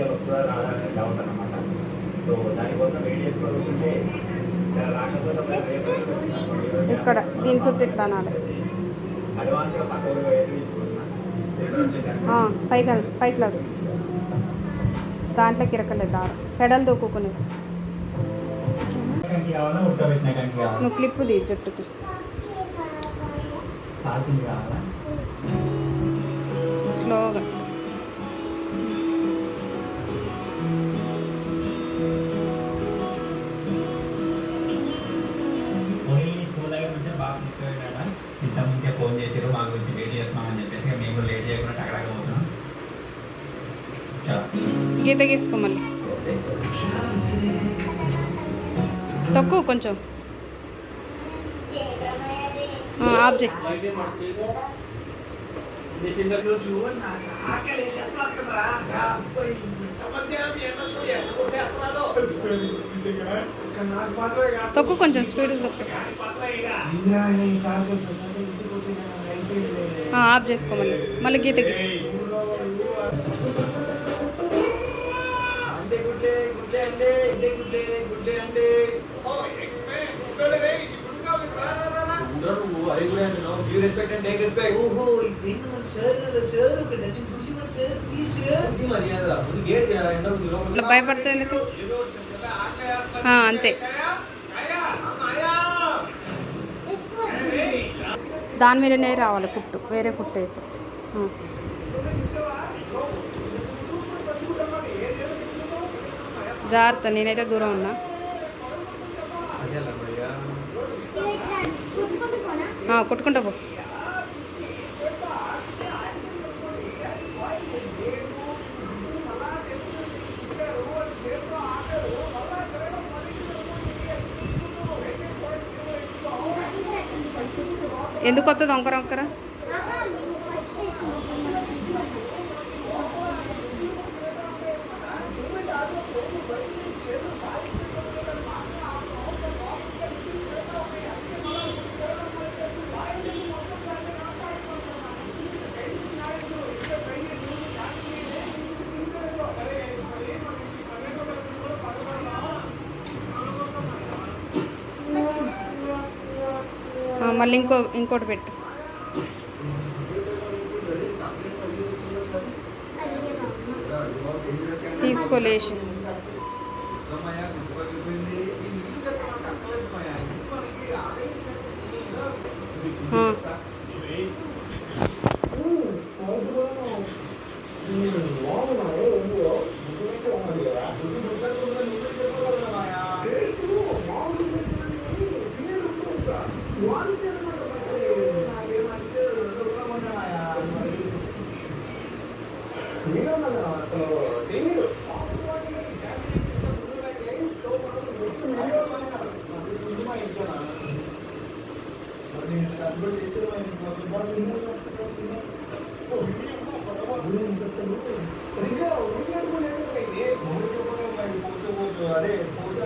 ఇవాళ వస్తుందా రాదా అనేది డౌట్ అనమాట సో దానికోసం వెయిట్ చేసి పడుతుంటే ఇక్కడ దీని చుట్టూ ఇట్లా అనాలి. పైకి అను, పైకి లాగు. దాంట్లోకి ఇరకలేదు దారం. పెడలు కావాలా నువ్వు క్లిప్ జుట్టుకి. కాల్చింది కావాలా? స్లోగా. గీత గీసుకో మళ్ళీ తక్కువ కొంచెం. ఆఫ్ చేయి. తక్కువ కొంచెం స్పీడ్ ఆఫ్ చేసుకోమని. మళ్ళీ గీతకి. గుడ్లే గుడ్లే అంటే గుడ్లే గుడ్లే గుడ్లే అంటే ఓ ఎక్స్మే గుడ్లే రే గుడ్గా వింటారా నువ్వు అది కూడా అంటున్నావు give respect and take respect ఓహో ఇప్పుడు మన సార్ కదా సార్ ఒక డజన్ గుడ్లు కూడా సార్ ప్లీజ్ సార్ ఇది మర్యాద ముందు గేట్ తీరా ఎండ ముందు ఇట్లా లోపల భయపడుతుంది ఎందుకు ఆ, అంతే. దాని మీదనే రావాలి కుట్టు వేరే కుట్టు అయిపో జాగ్రత్త నేనైతే దూరం ఉన్నా. కొట్టుకుంటా పో. ఎందుకు వస్తుంది వంకర వంకర? మళ్ళీ ఇంకో ఇంకోటి పెట్టు. తీసుకోలేసి అదే ఫోటో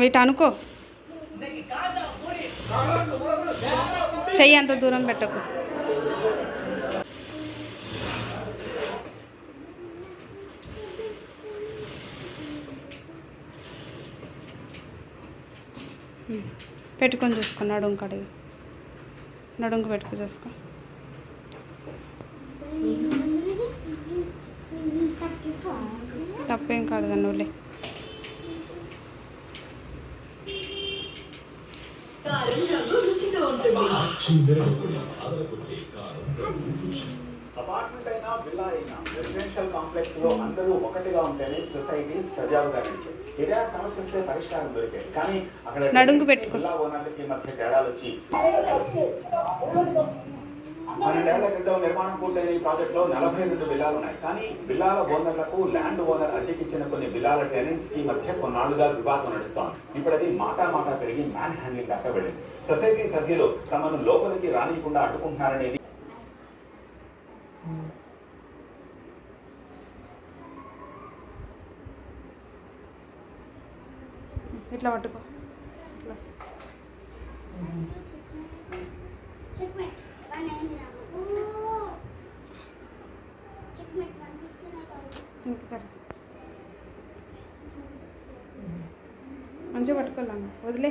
వీటి అనుకో. చెయ్యి అంత దూరం పెట్టకు. పెట్టుకొని చూసుకో నడుం నడుంకు పెట్టుకు చూసుకో. తప్పేం కాదు కానీ నువ్వులే కారం రంగు రుచిగా ఉంటుంది అపార్ట్మెంట్ అయినా విల్లా అయినా రెసిడెన్షియల్ కాంప్లెక్స్లో అందరూ ఒకటిగా ఉంటేనే సొసైటీ సజావుగా సమస్య వస్తే పరిష్కారం దొరికాయి కానీ అక్కడ నడుంకు tenants కి పెట్టుకో. విల్లా ఓనర్లకి మధ్య తేడాలు వచ్చి పన్నెండేళ్ళ క్రితం నిర్మాణం పూర్తయిన ఈ ప్రాజెక్ట్లో నలభై రెండు బిల్లాలు ఉన్నాయి. కానీ బిల్లాల ఓనర్లకు ల్యాండ్ ఓనర్ అద్దెకిచ్చిన కొన్ని బిల్లాల టెనెంట్స్కి మధ్య కొన్నాళ్ళుగా వివాదం నడుస్తోంది. ఇప్పుడు అది మాటా మాటా పెరిగి మ్యాన్ హ్యాండ్లింగ్ దాకా వెళ్ళింది. సొసైటీ సభ్యులు తమను లోపలికి రానియకుండా అడ్డుకుంటున్నారనేది ఇట్లా పట్టుకో. మంచిగా పట్టుకోలేము వదిలే.